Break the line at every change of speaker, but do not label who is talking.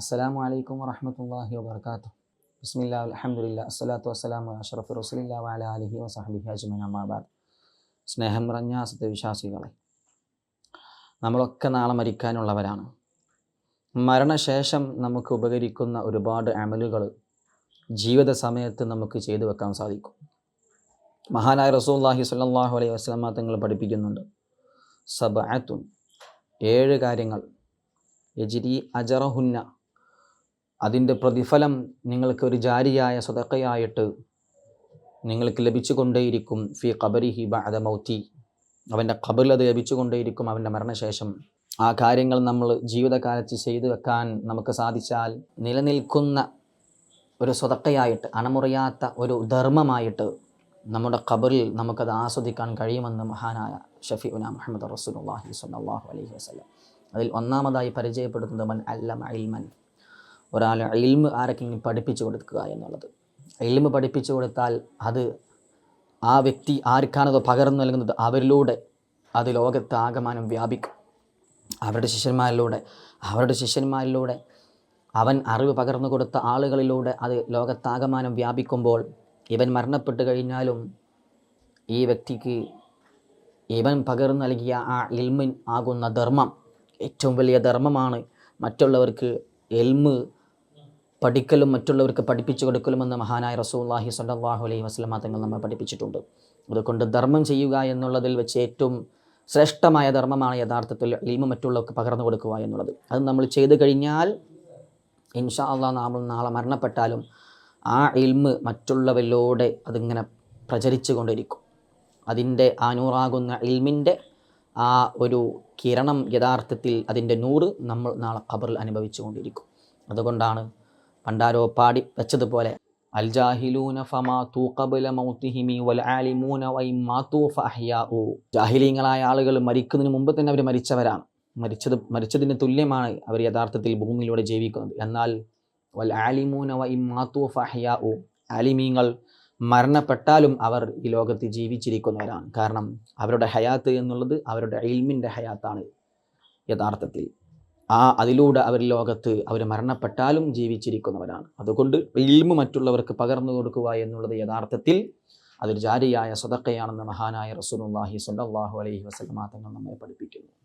അസ്സലാമു അലൈക്കും വറഹമത്തല്ലാഹി വബർക്കാത്തു ബിസ്മില്ലാ അൽഹംദുലില്ലാ അസ്സലാത്തു വസ്സലാമു അഷറഫ് റസൂലില്ലാ വഅലാ ആലിഹി അജ്മൻ അജ്മഈൻ. അമ്മാ ബഅദ് സ്നേഹം നിറഞ്ഞ സത്യവിശ്വാസികളെ നമ്മളൊക്കെ നാളെ മരിക്കാനുള്ളവരാണ്. മരണശേഷം നമുക്ക് ഉപകരിക്കുന്ന ഒരുപാട് അമലുകൾ ജീവിത സമയത്ത് നമുക്ക് ചെയ്തു വെക്കാൻ സാധിക്കും. മഹാനായ റസൂല്ലാഹി സ്വല്ലല്ലാഹു അലൈഹി വസ്ലാമ തങ്ങൾ പഠിപ്പിക്കുന്നുണ്ട്. സബഅത്തുൻ ഏഴ് കാര്യങ്ങൾ. യജിരി അജറഹുന്ന അതിന്റെ പ്രതിഫലം നിങ്ങൾക്ക് ഒരു ജാരിയായ സ്വതക്കയായിട്ട് നിങ്ങൾക്ക് ലഭിച്ചുകൊണ്ടേയിരിക്കും. ഫി ഖബരിഹി ബഅദ മൗത്തി. അവന്റെ ഖബറിൽ അത് ലഭിച്ചുകൊണ്ടേയിരിക്കും അവന്റെ മരണശേഷം. ആ കാര്യങ്ങൾ നമ്മൾ ജീവിതകാലത്ത് ചെയ്തു വെക്കാൻ നമുക്ക് സാധിച്ചാൽ നിലനിൽക്കുന്ന ഒരു സ്വതക്കയായിട്ട് അണമുറിയാത്ത ഒരു ധർമ്മമായിട്ട് നമ്മുടെ ഖബറിൽ നമുക്കത് ആസ്വദിക്കാൻ കഴിയുമെന്ന് മഹാനായ ഷഫീഉന മുഹമ്മദ് റസൂൽ അള്ളാഹി സല്ലാഹു അലൈഹി വസ്ലം അതിൽ ഒന്നാമതായി പരിചയപ്പെടുത്തുന്നത് മൻ അല്ലമ ഇൽമൻ. ഒരാൾ ഇൽമ് ആരെങ്കിലും പഠിപ്പിച്ചു കൊടുക്കുക എന്നുള്ളത്. ഇൽമ് പഠിപ്പിച്ചു കൊടുത്താൽ അത് ആ വ്യക്തി ആർക്കാണത് പകർന്നു നൽകുന്നത് അവരിലൂടെ അത് ലോകത്ത് ആകമാനം വ്യാപിക്കും. അവരുടെ ശിഷ്യന്മാരിലൂടെ അവരുടെ ശിഷ്യന്മാരിലൂടെ അവൻ അറിവ് പകർന്നു കൊടുത്ത ആളുകളിലൂടെ അത് ലോകത്താകമാനം വ്യാപിക്കുമ്പോൾ ഇവൻ മരണപ്പെട്ട് കഴിഞ്ഞാലും ഈ വ്യക്തിക്ക് ഇവൻ പകർന്നു നൽകിയ ആ ഇൽമിൻ ആകുന്ന ധർമ്മം ഏറ്റവും വലിയ ധർമ്മമാണ്. മറ്റുള്ളവർക്ക് എൽമ് പഠിക്കലും മറ്റുള്ളവർക്ക് പഠിപ്പിച്ചു കൊടുക്കലുമെന്ന് മഹാനായ റസൂല്ലാഹി സല്ലാഹു അലൈഹി വസല്ലമ തങ്ങൾ നമ്മെ പഠിപ്പിച്ചിട്ടുണ്ട്. അതുകൊണ്ട് ധർമ്മം ചെയ്യുക എന്നുള്ളതിൽ വെച്ച് ഏറ്റവും ശ്രേഷ്ഠമായ ധർമ്മമാണ് യഥാർത്ഥത്തിൽ ഇൽമ മറ്റുള്ളവർക്ക് പകർന്നു കൊടുക്കുക എന്നുള്ളത്. അത് നമ്മൾ ചെയ്തു കഴിഞ്ഞാൽ ഇൻഷാ അള്ളാഹ് നമ്മൾ നാളെ മരണപ്പെട്ടാലും ആ ഇൽമ് മറ്റുള്ളവരിലൂടെ അതിങ്ങനെ പ്രചരിച്ചു കൊണ്ടിരിക്കും. അതിന്റെ ആ നൂറാകുന്ന ഇൽമിന്റെ ആ ഒരു കിരണം യഥാർത്ഥത്തിൽ അതിന്റെ നൂറ് നമ്മൾ നാളെ ഖബറിൽ അനുഭവിച്ചു കൊണ്ടിരിക്കും. അതുകൊണ്ടാണ് പണ്ടാരോ പാടി വെച്ചതുപോലെ അൽജാഹിലൂന ഫമാ വൽ ആലിമൂന ജാഹിലീങ്ങളായ ആളുകൾ മരിക്കുന്നതിന് മുമ്പ് തന്നെ അവർ മരിച്ചവരാണ്. മരിച്ചത് മരിച്ചതിന് തുല്യമാണ് അവർ യഥാർത്ഥത്തിൽ ഭൂമിയിലൂടെ ജീവിക്കുന്നത്. എന്നാൽ വൽ ആലിമൂന ആലിമീങ്ങൾ മരണപ്പെട്ടാലും അവർ ഈ ലോകത്ത് ജീവിച്ചിരിക്കുന്നവരാണ്. കാരണം അവരുടെ ഹയാത്ത് എന്നുള്ളത് അവരുടെ ഇൽമിന്റെ ഹയാത്താണ് യഥാർത്ഥത്തിൽ. ആ അതിലൂടെ അവർ ലോകത്ത് അവർ മരണപ്പെട്ടാലും ജീവിച്ചിരിക്കുന്നവരാണ്. അതുകൊണ്ട് ഇൽമ് മറ്റുള്ളവർക്ക് പകർന്നു കൊടുക്കുക എന്നുള്ളത് യഥാർത്ഥത്തിൽ അതൊരു ജാരിയായ സ്വതക്കയാണെന്ന് മഹാനായ റസൂലുള്ളാഹി സ്വല്ലല്ലാഹു അലൈഹി വസല്ലമ തങ്ങൾ നമ്മെ പഠിപ്പിക്കുന്നു.